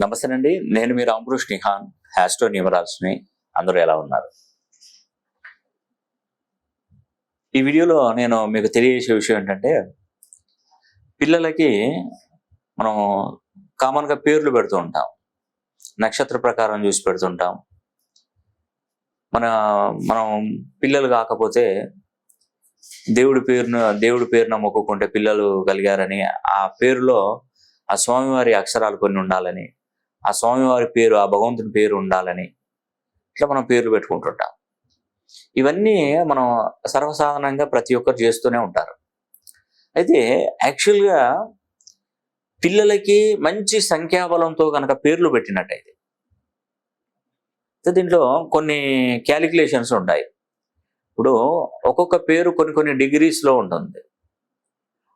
నమస్తే అండి. నేను మీ రామకృష్ణ నిహాన్ హ్యాస్టో న్యూమరాల్స్ని. అందరూ ఎలా ఉన్నారు? ఈ వీడియోలో నేను మీకు తెలియజేసే విషయం ఏంటంటే పిల్లలకి మనం కామన్గా పేర్లు పెడుతూ ఉంటాం. నక్షత్ర ప్రకారం చూసి పెడుతుంటాం మన మనం పిల్లలు కాకపోతే దేవుడి పేరును దేవుడి పేరున మొక్కుకుంటే పిల్లలు కలిగారని ఆ పేరులో ఆ స్వామివారి అక్షరాలు కొన్ని ఉండాలని ఆ స్వామివారి పేరు ఆ భగవంతుని పేరు ఉండాలని ఇట్లా మనం పేర్లు పెట్టుకుంటుంటాం. ఇవన్నీ మనం సర్వసాధారణంగా ప్రతి ఒక్కరు చేస్తూనే ఉంటారు. అయితే యాక్చువల్గా పిల్లలకి మంచి సంఖ్యాబలంతో కనుక పేర్లు పెట్టినట్టయితే దీంట్లో కొన్ని క్యాలిక్యులేషన్స్ ఉంటాయి. ఇప్పుడు ఒక్కొక్క పేరు కొన్ని కొన్ని డిగ్రీస్లో ఉంటుంది.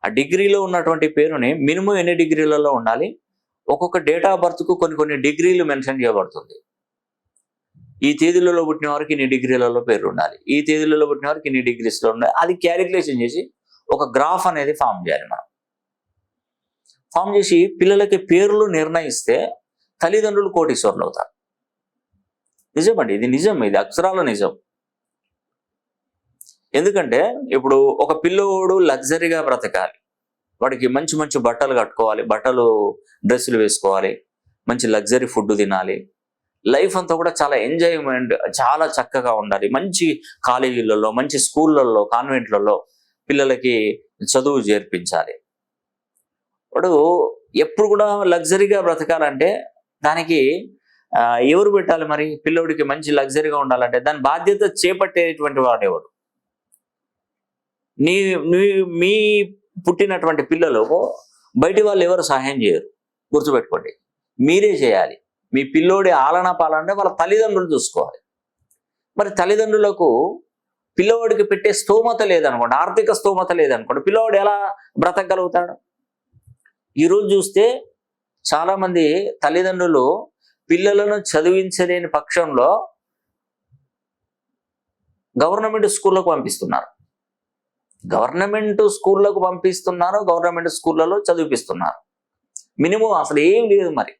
ఆ డిగ్రీలో ఉన్నటువంటి పేరుని మినిమం ఎన్ని డిగ్రీలలో ఉండాలి? ఒక్కొక్క డేట్ ఆఫ్ బర్త్కు కొన్ని కొన్ని డిగ్రీలు మెన్షన్ చేయబడుతుంది. ఈ తేదీలలో పుట్టిన వారికి ఇన్ని డిగ్రీలలో పేరు ఉండాలి. ఈ తేదీలలో పుట్టిన వారికి ఇన్ని డిగ్రీస్లో ఉండాలి. అది క్యాలిక్యులేషన్ చేసి ఒక గ్రాఫ్ అనేది ఫామ్ చేయాలి మనం. ఫామ్ చేసి పిల్లలకి పేర్లు నిర్ణయిస్తే తల్లిదండ్రులు కోటీశ్వరులు అవుతారు. నిజమండి ఇది నిజం ఇది అక్షరాల నిజం. ఎందుకంటే ఇప్పుడు ఒక పిల్లోడు లగ్జరీగా బ్రతకాలి. వాడికి మంచి మంచి బట్టలు కట్టుకోవాలి బట్టలు డ్రెస్సులు వేసుకోవాలి మంచి లగ్జరీ ఫుడ్ తినాలి. లైఫ్ అంతా కూడా చాలా ఎంజాయ్మెంట్ చాలా చక్కగా ఉండాలి. మంచి కాలేజీలలో మంచి స్కూళ్ళల్లో కాన్వెంట్లలో పిల్లలకి చదువు చేర్పించాలి. వాడు ఎప్పుడు కూడా లగ్జరీగా బ్రతకాలంటే దానికి ఎవరు పెట్టాలి మరి? పిల్లోడికి మంచి లగ్జరీగా ఉండాలంటే దాని బాధ్యత చేపట్టేటువంటి వాడేవాడు. నీ నీ మీ పుట్టినటువంటి పిల్లలకు బయటి వాళ్ళు ఎవరు సహాయం చేయరు. గుర్తుపెట్టుకోండి. మీరే చేయాలి. మీ పిల్లోడి ఆలన పాలన వాళ్ళ తల్లిదండ్రులు చూసుకోవాలి. మరి తల్లిదండ్రులకు పిల్లవాడికి పెట్టే స్తోమత లేదనుకోండి ఆర్థిక స్తోమత లేదనుకోండి పిల్లవాడు ఎలా బ్రతకగలుగుతాడు? ఈరోజు చూస్తే చాలామంది తల్లిదండ్రులు పిల్లలను చదివించలేని పక్షంలో గవర్నమెంట్ స్కూళ్ళకు పంపిస్తున్నారు. గవర్నమెంట్ స్కూళ్ళకు పంపిస్తున్నారు గవర్నమెంట్ స్కూళ్ళలో చదివిపిస్తున్నారు. మినిమం అసలు ఏం లేదు మరి.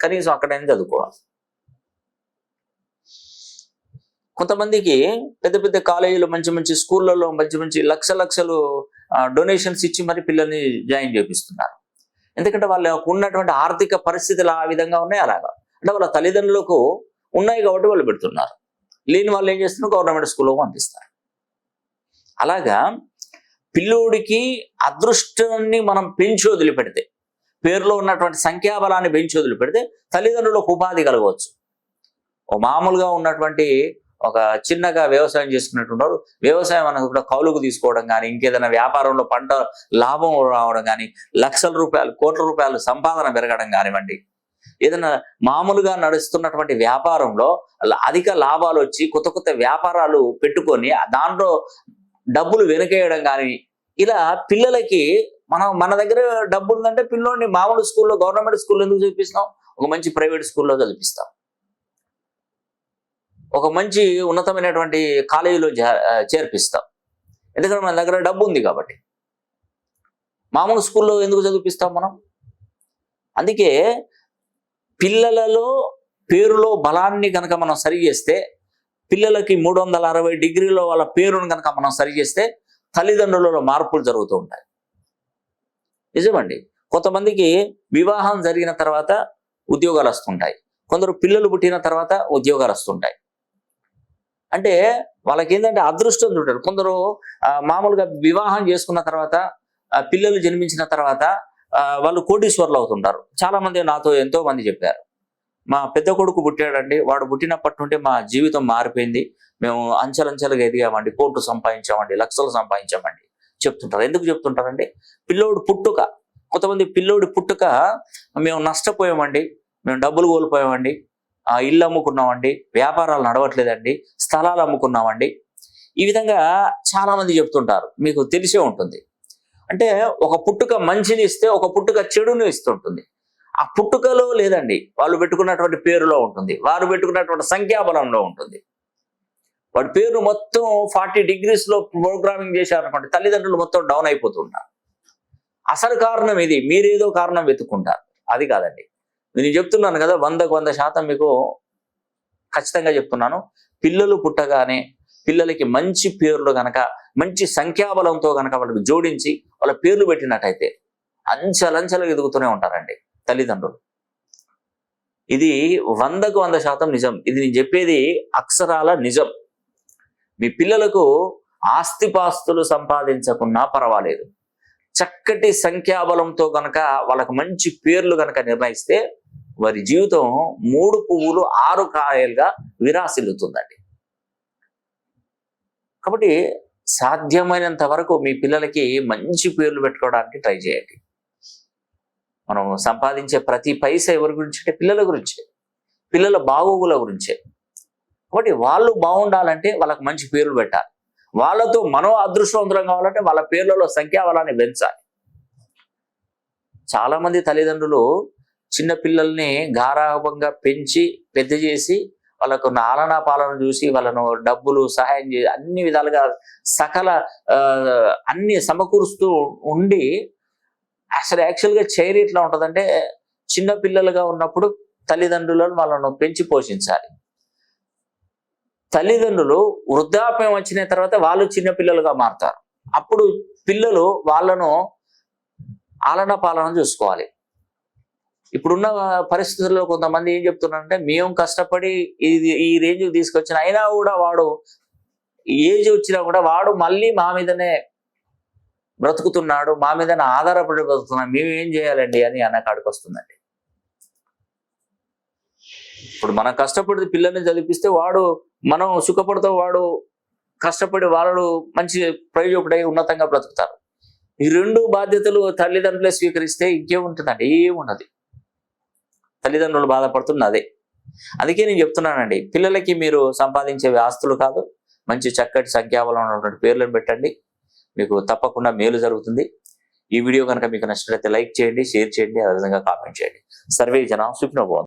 కనీసం అక్కడైనా చదువుకోవాలి? కొంతమందికి పెద్ద పెద్ద కాలేజీలు మంచి మంచి స్కూళ్ళలో మంచి మంచి లక్ష లక్షలు డొనేషన్స్ ఇచ్చి మరి పిల్లల్ని జాయిన్ చేపిస్తున్నారు. ఎందుకంటే వాళ్ళకు ఉన్నటువంటి ఆర్థిక పరిస్థితులు ఆ విధంగా ఉన్నాయి అలాగా. అంటే వాళ్ళ తల్లిదండ్రులకు ఉన్నాయి కాబట్టి వాళ్ళు పెడుతున్నారు. లేని వాళ్ళు ఏం చేస్తున్నారు? గవర్నమెంట్ స్కూల్లో పంపిస్తారు. అలాగా పిల్లోడికి అదృష్టాన్ని మనం పెంచి వదిలిపెడితే పేరులో ఉన్నటువంటి సంఖ్యాబలాన్ని పెంచి వదిలిపెడితే తల్లిదండ్రులకు ఉపాధి కలగవచ్చు. ఓ మామూలుగా ఉన్నటువంటి ఒక చిన్నగా వ్యవసాయం చేసుకున్నట్టున్నారు. వ్యవసాయం అనేది కూడా కౌలుకు తీసుకోవడం కానీ ఇంకేదైనా వ్యాపారంలో పంట లాభం రావడం కానీ లక్షల రూపాయలు కోట్ల రూపాయలు సంపాదన పెరగడం కానివ్వండి ఏదైనా మామూలుగా నడుస్తున్నటువంటి వ్యాపారంలో అధిక లాభాలు వచ్చి కొత్త కొత్త వ్యాపారాలు పెట్టుకొని దాంట్లో డబ్బులు వెనకేయడం కానీ ఇలా పిల్లలకి మనం మన దగ్గర డబ్బు ఉందంటే పిల్లోడిని మామూలు స్కూల్లో గవర్నమెంట్ స్కూల్లో ఎందుకు చూపిస్తాం ఒక మంచి ప్రైవేట్ స్కూల్లో చదివిస్తాం ఒక మంచి ఉన్నతమైనటువంటి కాలేజీలో చేర్పిస్తాం. ఎందుకంటే మన దగ్గర డబ్బు ఉంది కాబట్టి. మామూలు స్కూల్లో ఎందుకు చదివిస్తాం మనం? అందుకే పిల్లలలో పేరులో బలాన్ని కనుక మనం సరి చేస్తే పిల్లలకి మూడు వందల అరవై డిగ్రీలో వాళ్ళ పేరును కనుక మనం సరి చేస్తే తల్లిదండ్రులలో మార్పులు జరుగుతూ ఉంటాయి. నిజమండి. కొంతమందికి వివాహం జరిగిన తర్వాత ఉద్యోగాలు వస్తుంటాయి. కొందరు పిల్లలు పుట్టిన తర్వాత ఉద్యోగాలు వస్తుంటాయి. అంటే వాళ్ళకి ఏంటంటే అదృష్టం చూడరు కొందరు మామూలుగా వివాహం చేసుకున్న తర్వాత పిల్లలు జన్మించిన తర్వాత వాళ్ళు కోటీశ్వర్లు అవుతుంటారు. చాలా మంది నాతో ఎంతో మంది చెప్పారు. మా పెద్ద కొడుకు పుట్టాడండి. వాడు పుట్టినప్పటి నుండి మా జీవితం మారిపోయింది. మేము అంచెలంచెలుగా ఎదిగామండి. కోట్లు సంపాదించామండి. లక్షలు సంపాదించామండి. చెప్తుంటారు. ఎందుకు చెప్తుంటారండి? పిల్లోడు పుట్టుక. కొంతమంది పిల్లోడి పుట్టుక మేము నష్టపోయామండి. మేము డబ్బులు కోల్పోయామండి. ఆ ఇల్లు అమ్ముకున్నామండి. వ్యాపారాలు నడవట్లేదండి. స్థలాలు అమ్ముకున్నామండి. ఈ విధంగా చాలామంది చెప్తుంటారు. మీకు తెలిసే ఉంటుంది. అంటే ఒక పుట్టుక మంచిని ఇస్తే ఒక పుట్టుక చెడుని ఇస్తుంటుంది. ఆ పుట్టుకలో లేదండి. వాళ్ళు పెట్టుకున్నటువంటి పేరులో ఉంటుంది. వారు పెట్టుకున్నటువంటి సంఖ్యాబలంలో ఉంటుంది. వాడి పేరు మొత్తం ఫార్టీ డిగ్రీస్లో ప్రోగ్రామింగ్ చేశారనుకోండి తల్లిదండ్రులు మొత్తం డౌన్ అయిపోతుంటారు. అసలు కారణం ఇది. మీరేదో కారణం వెతుక్కుంటారు. అది కాదండి. నేను చెప్తున్నాను కదా వందకు వంద శాతం మీకు ఖచ్చితంగా చెప్తున్నాను. పిల్లలు పుట్టగానే పిల్లలకి మంచి పేర్లు గనక మంచి సంఖ్యాబలంతో గనక వాళ్ళకి జోడించి వాళ్ళ పేర్లు పెట్టినట్టయితే అంచెలంచెలు ఎదుగుతూనే ఉంటారండి. తల్లిదండ్రులు. ఇది వందకు వంద శాతం నిజం. ఇది నేను చెప్పేది అక్షరాల నిజం. మీ పిల్లలకు ఆస్తిపాస్తులు సంపాదించకున్నా పర్వాలేదు. చక్కటి సంఖ్యాబలంతో గనక వాళ్ళకు మంచి పేర్లు గనక నిర్ణయిస్తే వారి జీవితం మూడు పువ్వులు ఆరు కాయలుగా విరాసిల్లుతుందండి. కాబట్టి సాధ్యమైనంత వరకు మీ పిల్లలకి మంచి పేర్లు పెట్టుకోవడానికి ట్రై చేయండి. మనం సంపాదించే ప్రతి పైస ఎవరి గురించి అంటే పిల్లల గురించే పిల్లల బాగోగుల గురించే. కాబట్టి వాళ్ళు బాగుండాలంటే వాళ్ళకి మంచి పేర్లు పెట్టాలి. వాళ్ళతో మనం అదృష్టవంతులం కావాలంటే వాళ్ళ పేర్లలో సంఖ్యాబలాన్ని పెంచాలి. చాలా మంది తల్లిదండ్రులు చిన్న పిల్లల్ని గారాభంగా పెంచి పెద్ద చేసి వాళ్ళకు నాలనా పాలన చూసి వాళ్ళను డబ్బులు సహాయం చేసి అన్ని విధాలుగా సకల అన్ని సమకూరుస్తూ ఉండి అసలు యాక్చువల్గా చైర్ ఎట్లా ఉంటుందంటే చిన్న పిల్లలుగా ఉన్నప్పుడు తల్లిదండ్రులను వాళ్ళను పెంచి పోషించాలి. తల్లిదండ్రులు వృద్ధాప్యం వచ్చిన తర్వాత వాళ్ళు చిన్న పిల్లలుగా మారుతారు. అప్పుడు పిల్లలు వాళ్ళను ఆలన పాలన చూసుకోవాలి. ఇప్పుడున్న పరిస్థితుల్లో కొంతమంది ఏం చెప్తున్నారంటే మేము కష్టపడి ఇది ఈ రేంజ్కి తీసుకొచ్చిన అయినా కూడా వాడు ఏజ్ వచ్చినా కూడా వాడు మళ్ళీ మా మీదనే బ్రతుకుతున్నాడు మా మీద ఆధారపడి బ్రతుకుతున్నాం మేము ఏం చేయాలండి అని అన్న కాడికి వస్తుందండి. ఇప్పుడు మనం కష్టపడి పిల్లల్ని చదివిస్తే వాడు మనం సుఖపడితే వాడు కష్టపడి వాళ్ళు మంచి ప్రయోజకుడై ఉన్నతంగా బ్రతుకుతారు. ఈ రెండు బాధ్యతలు తల్లిదండ్రులే స్వీకరిస్తే ఇంకేముంటుందండి? ఏమున్నది తల్లిదండ్రులు బాధపడుతున్న అదే. అందుకే నేను చెప్తున్నానండి పిల్లలకి మీరు సంపాదించేవి ఆస్తులు కాదు మంచి చక్కటి సంఖ్యాబలం ఉన్నటువంటి పేర్లను పెట్టండి. మీకు తప్పకుండా మేలు జరుగుతుంది. ఈ వీడియో కనుక మీకు నచ్చినట్లయితే లైక్ చేయండి షేర్ చేయండి అదేవిధంగా కామెంట్ చేయండి. సర్వే జన సుఖినోభవం